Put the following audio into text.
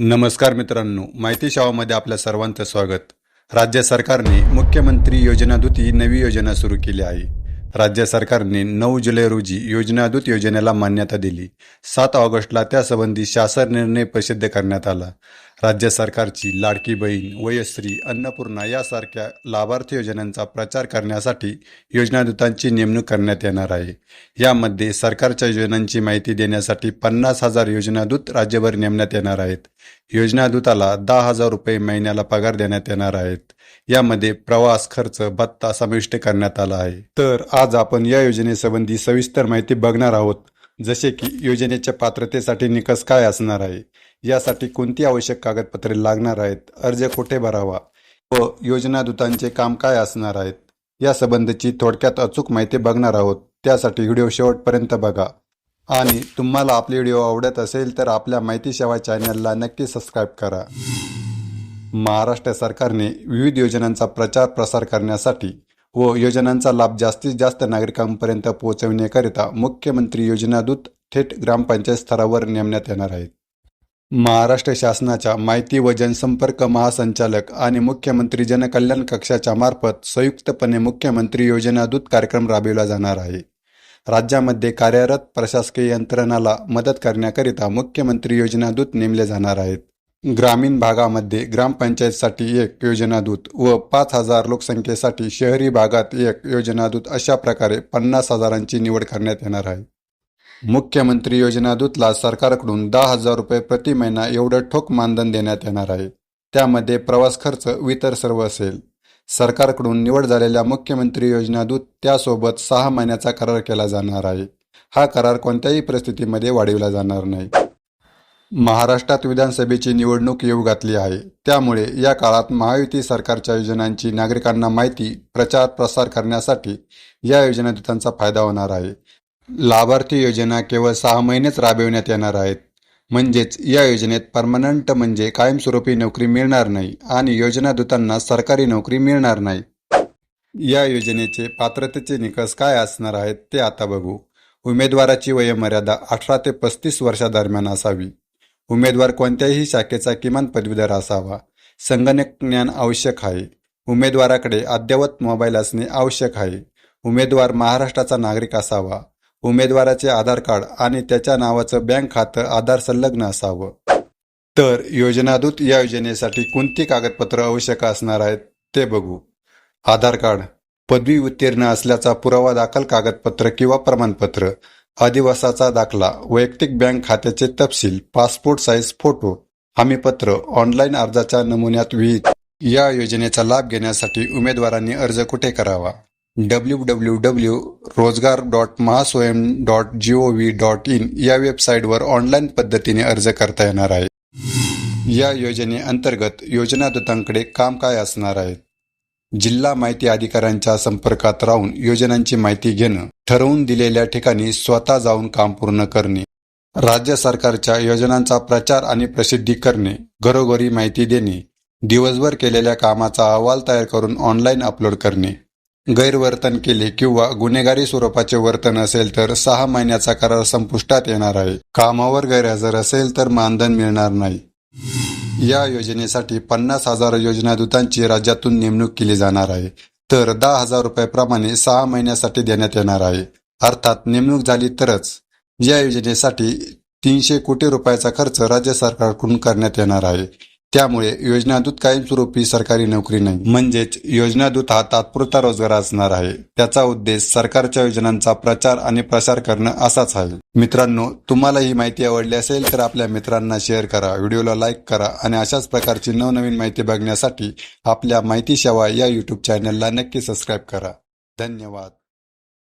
नमस्कार मित्रांनो माहिती शावामध्ये आपल्या सर्वांचं स्वागत. राज्य सरकारने मुख्यमंत्री योजनादूत ही नवी योजना सुरू केली आहे. राज्य सरकारने नऊ जुलै रोजी योजनादूत योजनेला मान्यता दिली. सात ऑगस्टला त्यासंबंधी शासन निर्णय प्रसिद्ध करण्यात आला. राज्य सरकारची लाडकी बहीण वयश्री अन्नपूर्णा यासारख्या लाभार्थी योजनांचा प्रचार करण्यासाठी योजनादूतांची नेमणूक करण्यात येणार आहे. यामध्ये सरकारच्या योजनांची माहिती देण्यासाठी पन्नास हजार योजनादूत राज्यभर नेमण्यात येणार आहेत. योजनादूताला दहा हजार रुपये महिन्याला पगार देण्यात येणार आहेत. यामध्ये प्रवास खर्च भत्ता समाविष्ट करण्यात आला आहे. तर आज आपण या योजनेसंबंधी सविस्तर माहिती बघणार आहोत जसे की योजनेच्या पात्रतेसाठी निकष काय असणार आहे. यासाठी कोणती आवश्यक कागदपत्रे लागणार आहेत? अर्ज कुठे भरावा? व योजनादूतांचे काम काय असणार आहेत? या संबंधीची थोडक्यात अचूक माहिती बघणार आहोत. त्यासाठी व्हिडिओ शेवटपर्यंत बघा. आणि तुम्हाला आपले व्हिडिओ आवडत असेल तर आपल्या माहिती सेवा चॅनलला नक्की सबस्क्राईब करा. महाराष्ट्र सरकारने विविध योजनांचा प्रचार प्रसार करण्यासाठी व योजनांचा लाभ जास्तीत जास्त नागरिकांपर्यंत पोहोचविण्याकरिता मुख्यमंत्री योजनादूत थेट ग्रामपंचायत स्तरावर नेमण्यात येणार आहेत. महाराष्ट्र शासनाच्या माहिती व जनसंपर्क महासंचालक आणि मुख्यमंत्री जनकल्याण कक्षाच्या मार्फत संयुक्तपणे मुख्यमंत्री योजनादूत कार्यक्रम राबविला जाणार आहे. राज्यामध्ये कार्यरत प्रशासकीय यंत्रणाला मदत करण्याकरिता मुख्यमंत्री योजनादूत नेमले जाणार आहेत. ग्रामीण भागामध्ये ग्रामपंचायतसाठी एक योजनादूत व पाच हजार लोकसंख्येसाठी शहरी भागात एक योजनादूत अशा प्रकारे पन्नास हजारांची निवड करण्यात येणार आहे. मुख्यमंत्री योजनादूतला सरकारकडून दहा हजार रुपये प्रति महिना एवढं ठोक मानधन देण्यात येणार आहे. त्यामध्ये प्रवास खर्च व इतर सर्व असेल. सरकारकडून निवड झालेल्या मुख्यमंत्री योजनादूत त्यासोबत सहा महिन्याचा करार केला जाणार आहे. हा करार कोणत्याही परिस्थितीमध्ये वाढविला जाणार नाही. महाराष्ट्रात विधानसभेची निवडणूक येऊ घातली आहे. त्यामुळे या काळात महायुती सरकारच्या योजनांची नागरिकांना माहिती प्रचार प्रसार करण्यासाठी या योजनादूतांचा फायदा होणार आहे. लाभार्थी योजना केवळ सहा महिनेच राबविण्यात येणार आहेत. म्हणजेच या योजनेत परमनंट म्हणजे कायमस्वरूपी नोकरी मिळणार नाही आणि योजनादूतांना सरकारी नोकरी मिळणार नाही. या योजनेचे पात्रतेचे निकष काय असणार आहेत ते आता बघू. उमेदवाराची वयोमर्यादा अठरा ते पस्तीस वर्षादरम्यान असावी. उमेदवार कोणत्याही शाखेचा किमान पदवीधर असावा. संगणक ज्ञान आवश्यक आहे. उमेदवाराकडे अद्ययावत मोबाईल असणे आवश्यक आहे. उमेदवार महाराष्ट्राचा नागरिक असावा. उमेदवाराचे आधार कार्ड आणि त्याच्या नावाचं बँक खातं आधार संलग्न असावं. तर योजनादूत या योजनेसाठी कोणती कागदपत्र आवश्यक असणार आहेत ते बघू. आधार कार्ड पदवी उत्तीर्ण असल्याचा पुरावा दाखल कागदपत्र किंवा प्रमाणपत्र अधिवासाचा दाखला वैयक्तिक बँक खात्याचे तपशील पासपोर्ट साईज फोटो हमीपत्र ऑनलाईन अर्जाच्या नमुन्यात विहित. या योजनेचा लाभ घेण्यासाठी उमेदवारांनी अर्ज कुठे करावा? डब्ल्यू डब्ल्यू डब्ल्यू रोजगार dot Mahaswayam dot G O V dot in या वेबसाईटवर ऑनलाईन पद्धतीने अर्ज करता येणार आहे. या योजनेअंतर्गत योजनादूतांकडे काम काय असणार आहे? जिल्हा माहिती अधिकाऱ्यांच्या संपर्कात राहून योजनांची माहिती घेणं ठरवून दिलेल्या ठिकाणी स्वतः जाऊन काम पूर्ण करणे राज्य सरकारच्या योजनांचा प्रचार आणि प्रसिद्धी करणे घरोघरी माहिती देणे दिवसभर केलेल्या कामाचा अहवाल तयार करून ऑनलाईन अपलोड करणे गैरवर्तन केले किंवा गुन्हेगारी स्वरूपाचे वर्तन असेल तर सहा महिन्याचा करार संपुष्टात येणार आहे. कामावर गैरहजर असेल तर मानधन मिळणार नाही. या योजनेसाठी पन्नास हजार योजनादूतांची राज्यातून नेमणूक केली जाणार आहे. तर दहा हजार रुपयाप्रमाणे सहा महिन्यासाठी देण्यात येणार आहे. अर्थात नेमणूक झाली तरच या योजनेसाठी तीनशे कोटी रुपयाचा खर्च राज्य सरकारकडून करण्यात येणार आहे. त्यामुळे योजनादूत कायमस्वरूपी सरकारी नोकरी नाही. म्हणजेच योजनादूत हा तात्पुरता रोजगार असणार आहे. त्याचा उद्देश सरकारच्या योजनांचा प्रचार आणि प्रसार करणं असाच आहे. मित्रांनो तुम्हाला ही माहिती आवडली असेल तर आपल्या मित्रांना शेअर करा व्हिडिओला लाईक करा आणि अशाच प्रकारची नवनवीन माहिती बघण्यासाठी आपल्या माहिती सेवा या युट्यूब चॅनलला नक्की सबस्क्राईब करा. धन्यवाद.